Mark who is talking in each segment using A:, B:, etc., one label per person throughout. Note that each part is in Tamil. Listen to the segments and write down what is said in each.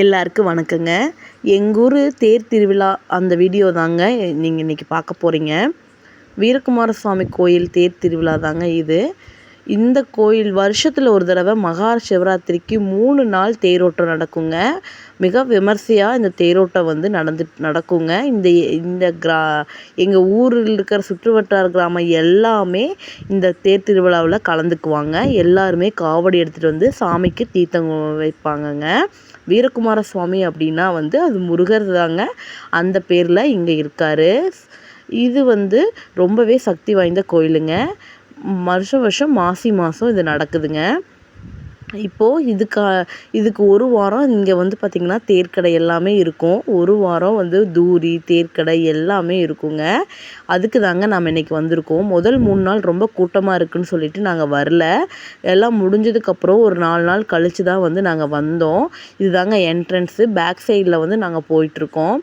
A: எல்லாருக்கும் வணக்கங்க எங்கூர் தேர் திருவிழா அந்த வீடியோ தாங்க நீங்கள் இன்றைக்கி பார்க்க போகிறீங்க வீரகுமார சுவாமி கோயில் தேர் திருவிழா தாங்க இது இந்த கோயில் வருஷத்தில் ஒரு தடவை மகா சிவராத்திரிக்கு மூணு நாள் தேரோட்டம் நடக்குங்க மிக விமர்சையாக இந்த தேரோட்டம் வந்து நடந்து நடக்குங்க இந்த இந்த கிரா எங்கள் ஊரில் இருக்கிற சுற்றுவட்டார கிராமம் எல்லாமே இந்த தேர் திருவிழாவில் கலந்துக்குவாங்க எல்லாருமே காவடி எடுத்துகிட்டு வந்து சாமிக்கு தீர்த்தம் வைப்பாங்கங்க வீரகுமார சுவாமி அப்படின்னா வந்து அது முருகர் தாங்க அந்த பேரில் இங்கே இருக்கார் இது வந்து ரொம்பவே சக்தி வாய்ந்த கோயிலுங்க வருஷம் வருஷம் மாசி மாதம் இது நடக்குதுங்க இப்போது இதுக்கா இதுக்கு ஒரு வாரம் இங்கே வந்து பார்த்திங்கன்னா தேர்க்கடை எல்லாமே இருக்கும் ஒரு வாரம் வந்து தூரி தேர்க்கடை எல்லாமே இருக்குங்க அதுக்கு தாங்க நாம் இன்றைக்கி வந்திருக்கோம் முதல் மூணு நாள் ரொம்ப கூட்டமாக இருக்குதுன்னு சொல்லிட்டு நாங்கள் வரல எல்லாம் முடிஞ்சதுக்கப்புறம் ஒரு நாலு நாள் கழித்து தான் வந்து நாங்கள் வந்தோம் இதுதாங்க என்ட்ரன்ஸு பேக் சைடில் வந்து நாங்கள் போயிட்டுருக்கோம்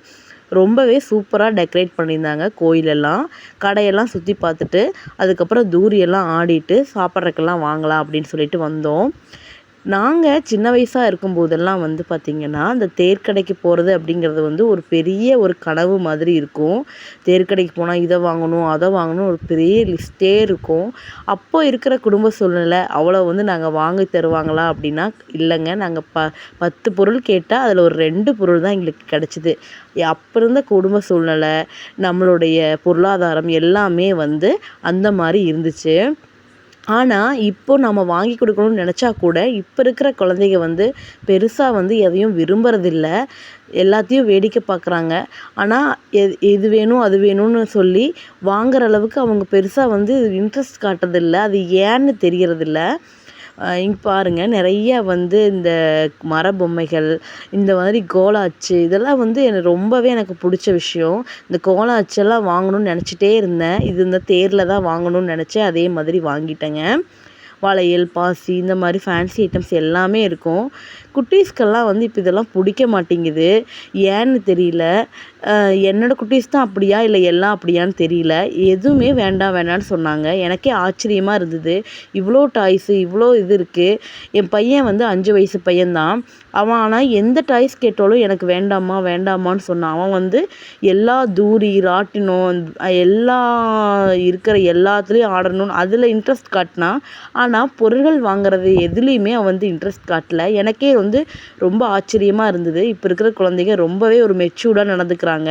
A: ரொம்பவே சூப்பராக டெக்கரேட் பண்ணியிருந்தாங்க கோயிலெல்லாம் கடையெல்லாம் சுற்றி பார்த்துட்டு அதுக்கப்புறம் தூரியெல்லாம் ஆடிட்டு சாப்பிட்றதுக்கெல்லாம் வாங்கலாம் அப்படின்னு சொல்லிட்டு வந்தோம் நாங்கள் சின்ன வயசாக இருக்கும் போதெல்லாம் வந்து பார்த்திங்கன்னா அந்த தேர்க்கடைக்கு போகிறது அப்படிங்கிறது வந்து ஒரு பெரிய ஒரு கனவு மாதிரி இருக்கும் தேர்க்கடைக்கு போனால் இதை வாங்கணும் அதை வாங்கணும் ஒரு பெரிய லிஸ்ட்டே இருக்கும் அப்போ இருக்கிற குடும்ப சூழ்நிலை அவ்வளோ வந்து நாங்கள் வாங்கி தருவாங்களா அப்படின்னா இல்லைங்க நாங்கள் ப பத்து பொருள் கேட்டால் அதில் ஒரு ரெண்டு பொருள் தான் எங்களுக்கு கிடச்சிது அப்போ இருந்த குடும்ப சூழ்நிலை நம்மளுடைய பொருளாதாரம் எல்லாமே வந்து அந்த மாதிரி இருந்துச்சு ஆனால் இப்போது நம்ம வாங்கி கொடுக்கணுன்னு நினச்சா கூட இப்போ இருக்கிற குழந்தைங்க வந்து பெருசாக வந்து எதையும் விரும்புகிறதில்ல எல்லாத்தையும் வேடிக்கை பார்க்குறாங்க ஆனால் எ இது வேணும் அது வேணும்னு சொல்லி வாங்குகிற அளவுக்கு அவங்க பெருசாக வந்து இன்ட்ரெஸ்ட் காட்டுறதில்ல அது ஏன்னு தெரியறதில்ல இங்கே பாருங்கள் நிறையா வந்து இந்த மர பொம்மைகள் இந்த மாதிரி கோலாச்சு இதெல்லாம் வந்து எனக்கு ரொம்பவே எனக்கு பிடிச்ச விஷயம் இந்த கோலாச்செல்லாம் வாங்கணும்னு நினச்சிட்டே இருந்தேன் இது இந்த தேரில் தான் வாங்கணும்னு நினச்சேன் அதே மாதிரி வாங்கிட்டேங்க வளையல் பாசி இந்த மாதிரி ஃபேன்சி ஐட்டம்ஸ் எல்லாமே இருக்கும் குட்டீஸ்க்கெல்லாம் வந்து இப்போ இதெல்லாம் பிடிக்க மாட்டேங்குது ஏன்னு தெரியல என்னோடய குட்டீஸ் தான் அப்படியா இல்லை எல்லாம் அப்படியான்னு தெரியல எதுவுமே வேண்டாம் வேண்டாம்னு சொன்னாங்க எனக்கே ஆச்சரியமாக இருந்தது இவ்வளோ டாய்ஸு இவ்வளோ இது இருக்குது என் பையன் வந்து அஞ்சு வயசு பையன்தான் அவன் ஆனால் எந்த டாய்ஸ் கேட்டாலும் எனக்கு வேண்டாமா வேண்டாமான்னு சொன்னான் அவன் வந்து எல்லா தூரி ராட்டினம் எல்லா இருக்கிற எல்லாத்துலேயும் ஆடணும்னு அதில் இன்ட்ரெஸ்ட் காட்டினான் ஆனால் பொருள்கள் வாங்குறது எதுலேயுமே அவன் வந்து இன்ட்ரெஸ்ட் காட்டல எனக்கே வந்து ரொம்ப ஆச்சரியமாக இருந்தது இப்போ இருக்கிற குழந்தைங்க ரொம்பவே ஒரு மெச்சூர்டாக நடந்துக்கிறாங்க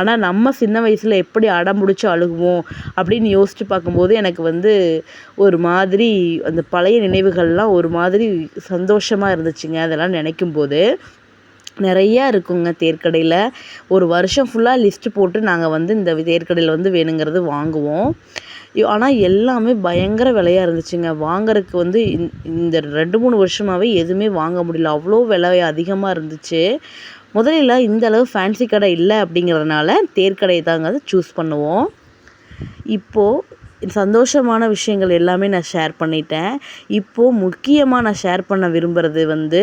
A: ஆனால் நம்ம சின்ன வயசில் எப்படி அடம் பிடிச்சி அழுகுவோம் அப்படின்னு யோசித்து பார்க்கும்போது எனக்கு வந்து ஒரு மாதிரி அந்த பழைய நினைவுகள்லாம் ஒரு மாதிரி சந்தோஷமாக இருந்துச்சுங்க அதெல்லாம் நினைக்கும்போது நிறையா இருக்குங்க தேர்க்கடையில் ஒரு வருஷம் ஃபுல்லாக லிஸ்ட்டு போட்டு நாங்கள் வந்து இந்த தேர்க்கடையில் வந்து வேணுங்கிறது வாங்குவோம் ஆனால் எல்லாமே பயங்கர விலையா இருந்துச்சுங்க வாங்குறதுக்கு வந்து இந்த ரெண்டு மூணு வருஷமாகவே எதுவுமே வாங்க முடியல அவ்வளோ விலை அதிகமாக இருந்துச்சு முதலில் இந்த அளவு ஃபேன்சி கடை இல்லை அப்படிங்கிறதுனால தேர்க்கடையை தாங்க சூஸ் பண்ணுவோம் இப்போது சந்தோஷமான விஷயங்கள் எல்லாமே நான் ஷேர் பண்ணிட்டேன் இப்போது முக்கியமாக நான் ஷேர் பண்ண விரும்புகிறது வந்து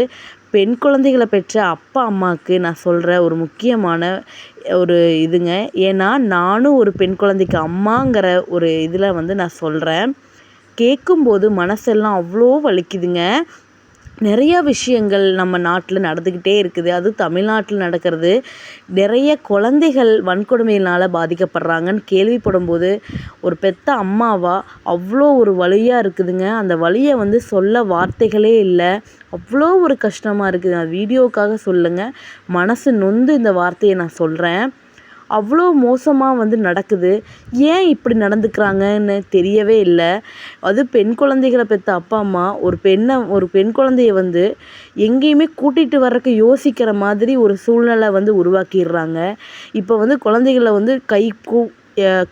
A: பெண் குழந்தைகளை பெற்ற அப்பா அம்மாவுக்கு நான் சொல்கிற ஒரு முக்கியமான ஒரு இதுங்க ஏன்னா நானும் ஒரு பெண் குழந்தைக்கு அம்மாங்கிற ஒரு இதில் வந்து நான் சொல்கிறேன் கேட்கும்போது மனசெல்லாம் அவ்வளோ வலிக்குதுங்க நிறைய விஷயங்கள் நம்ம நாட்டில் நடந்துக்கிட்டே இருக்குது அதுவும் தமிழ்நாட்டில் நடக்கிறது நிறைய குழந்தைகள் வன்கொடுமையினால் பாதிக்கப்படுறாங்கன்னு கேள்விப்படும் போது ஒரு பெத்த அம்மாவாக அவ்வளோ ஒரு வழியாக இருக்குதுங்க அந்த வழியை வந்து சொல்ல வார்த்தைகளே இல்லை அவ்வளோ ஒரு கஷ்டமாக இருக்குது நான் வீடியோவுக்காக சொல்லுங்கள் மனசு நொந்து இந்த வார்த்தையை நான் சொல்கிறேன் அவ்வளோ மோசமாக வந்து நடக்குது ஏன் இப்படி நடந்துக்கிறாங்கன்னு தெரியவே இல்லை அது பெண் குழந்தைகளை பெற்ற அப்பா அம்மா ஒரு பெண்ணை ஒரு பெண் குழந்தைய வந்து எங்கேயுமே கூட்டிகிட்டு வர்றதுக்கு யோசிக்கிற மாதிரி ஒரு சூழ்நிலை வந்து உருவாக்கிடுறாங்க இப்போ வந்து குழந்தைகளை வந்து கை கூ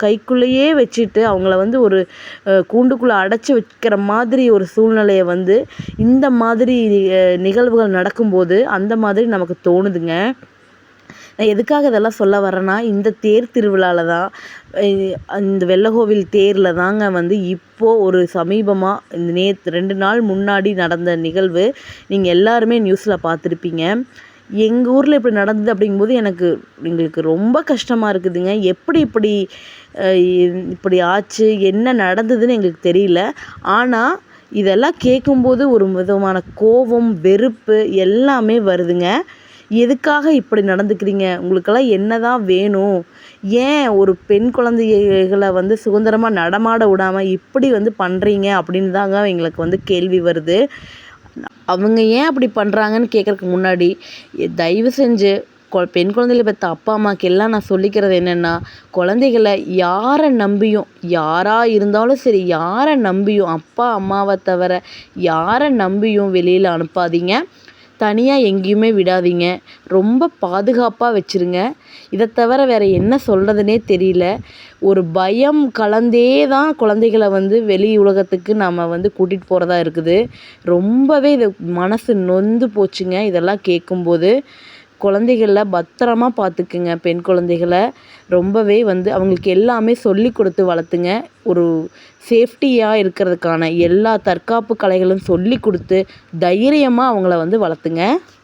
A: கைக்குள்ளேயே வச்சுட்டு அவங்கள வந்து ஒரு கூண்டுக்குள்ளே அடைச்சி வைக்கிற மாதிரி ஒரு சூழ்நிலையை வந்து இந்த மாதிரி நிகழ்வுகள் நடக்கும்போது அந்த மாதிரி நமக்கு தோணுதுங்க நான் எதுக்காக இதெல்லாம் சொல்ல வரேன்னா இந்த தேர் திருவிழாவில் தான் இந்த வெள்ளகோவில் தேரில் தாங்க வந்து இப்போது ஒரு சமீபமாக இந்த நேற்று ரெண்டு நாள் முன்னாடி நடந்த நிகழ்வு நீங்கள் எல்லாருமே நியூஸில் பார்த்துருப்பீங்க எங்கள் ஊரில் இப்படி நடந்தது அப்படிங்கும்போது எனக்கு எங்களுக்கு ரொம்ப கஷ்டமாக இருக்குதுங்க எப்படி இப்படி இப்படி ஆச்சு என்ன நடந்ததுன்னு எங்களுக்கு தெரியல ஆனால் இதெல்லாம் கேட்கும்போது ஒரு விதமான கோபம் வெறுப்பு எல்லாமே வருதுங்க எதுக்காக இப்படி நடந்துக்கிறீங்க உங்களுக்கெல்லாம் என்ன தான் வேணும் ஏன் ஒரு பெண் குழந்தைகளை வந்து சுதந்திரமாக நடமாட விடாமல் இப்படி வந்து பண்ணுறீங்க அப்படின்னு தாங்க எங்களுக்கு வந்து கேள்வி வருது அவங்க ஏன் அப்படி பண்ணுறாங்கன்னு கேட்குறக்கு முன்னாடி தயவு செஞ்சு பெண் குழந்தைகளை பெற்ற அப்பா அம்மாவுக்கு எல்லாம் நான் சொல்லிக்கிறது என்னென்னா குழந்தைகளை யாரை நம்பியும் யாராக இருந்தாலும் சரி யாரை நம்பியும் அப்பா அம்மாவை தவிர யாரை நம்பியும் வெளியில் அனுப்பாதீங்க தனியாக எங்கேயுமே விடாதீங்க ரொம்ப பாதுகாப்பாக வச்சுருங்க இதை தவிர வேறு என்ன சொல்கிறதுனே தெரியல ஒரு பயம் கலந்தே தான் குழந்தைகளை வந்து வெளி உலகத்துக்கு நம்ம வந்து கூட்டிகிட்டு போகிறதா இருக்குது ரொம்பவே இது மனசு நொந்து போச்சுங்க இதெல்லாம் கேட்கும்போது குழந்தைகள பத்திரமா பார்த்துக்குங்க பெண் குழந்தைகளை ரொம்பவே வந்து அவங்களுக்கு எல்லாமே சொல்லி கொடுத்து வளர்த்துங்க ஒரு சேஃப்டியாக இருக்கிறதுக்கான எல்லா தற்காப்பு கலைகளும் சொல்லி கொடுத்து தைரியமாக அவங்கள வந்து வளர்த்துங்க